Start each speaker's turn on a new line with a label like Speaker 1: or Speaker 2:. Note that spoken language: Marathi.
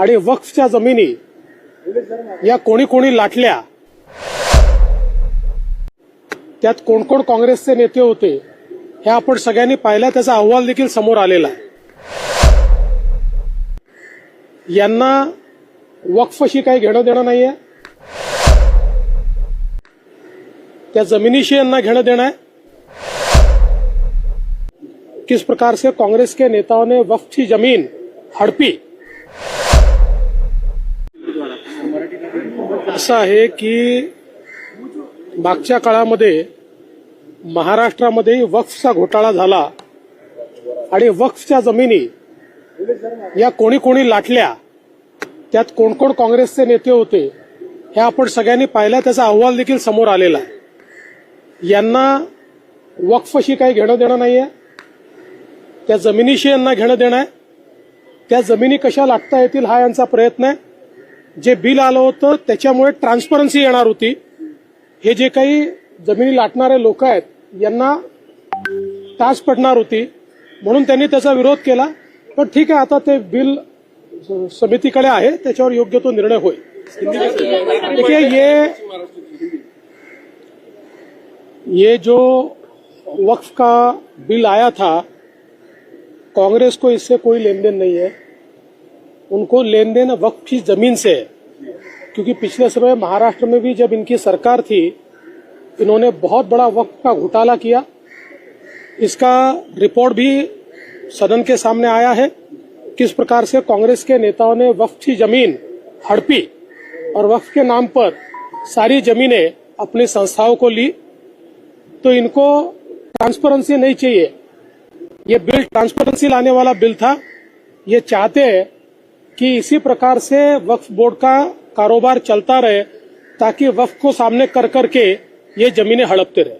Speaker 1: आणि वक्फच्या जमिनी या कोणी कोणी लाटल्या. त्यात कोण कोण काँग्रेसचे नेते होते हे आपण सगळ्यांनी पाहिलं त्याचा अहवाल देखील समोर आलेला आहे. यांना वक्फशी काही घेणं देणं नाहीये. त्या जमिनीशी यांना घेणं देणं है किस प्रकार से कांग्रेस के नेताओं ने वक्फ की जमीन हडपी. असं आहे की मागच्या काळामध्ये महाराष्ट्रामध्ये वक्फचा घोटाळा झाला आणि वक्फच्या जमिनी या कोणी कोणी लाटल्या त्यात कोण कोण काँग्रेसचे नेते होते हे आपण सगळ्यांनी पाहिलं त्याचा अहवाल देखील समोर आलेला आहे. यांना वक्फशी काही घेणं देणं नाहीये त्या जमिनीशी यांना घेणं देणं आहे. त्या जमिनी कशा लाटता येतील हा यांचा प्रयत्न आहे. जे बिल आलं होतं त्याच्यामुळे ट्रान्सपरन्सी येणार होती. हे जे काही जमिनी लाटणारे लोक आहेत यांना तास पडणार होती. म्हणून त्यांनी त्याचा विरोध केला. पण ठीक आहे आता ते बिल समितीकडे आहे त्याच्यावर योग्य तो निर्णय होईल. ये ये जो वक्फ का बिल आया था कांग्रेस को इससे कोई लेन देन नहीं है। उनको लेन देन वक्फ की ज़मीन से। है क्योंकि पिछले समय महाराष्ट्र में भी जब इनकी सरकार थी, इन्होंने बहुत बड़ा वक्फ का घोटाला किया। इसका रिपोर्ट भी सदन के सामने आया है, किस प्रकार से कांग्रेस के नेताओं ने वक्फ की ज़मीन हड़पी और वक्फ के नाम पर सारी जमीनें अपनी संस्थाओं को ली। तो इनको ट्रांसपेरेंसी नहीं चाहिए। ये बिल ट्रांसपेरेंसी लाने वाला बिल था। ये चाहते हैं कि इसी प्रकार से वक्फ बोर्ड का कारोबार चलता रहे ताकि वक्फ को सामने कर करके ये जमीनें हड़पते रहे।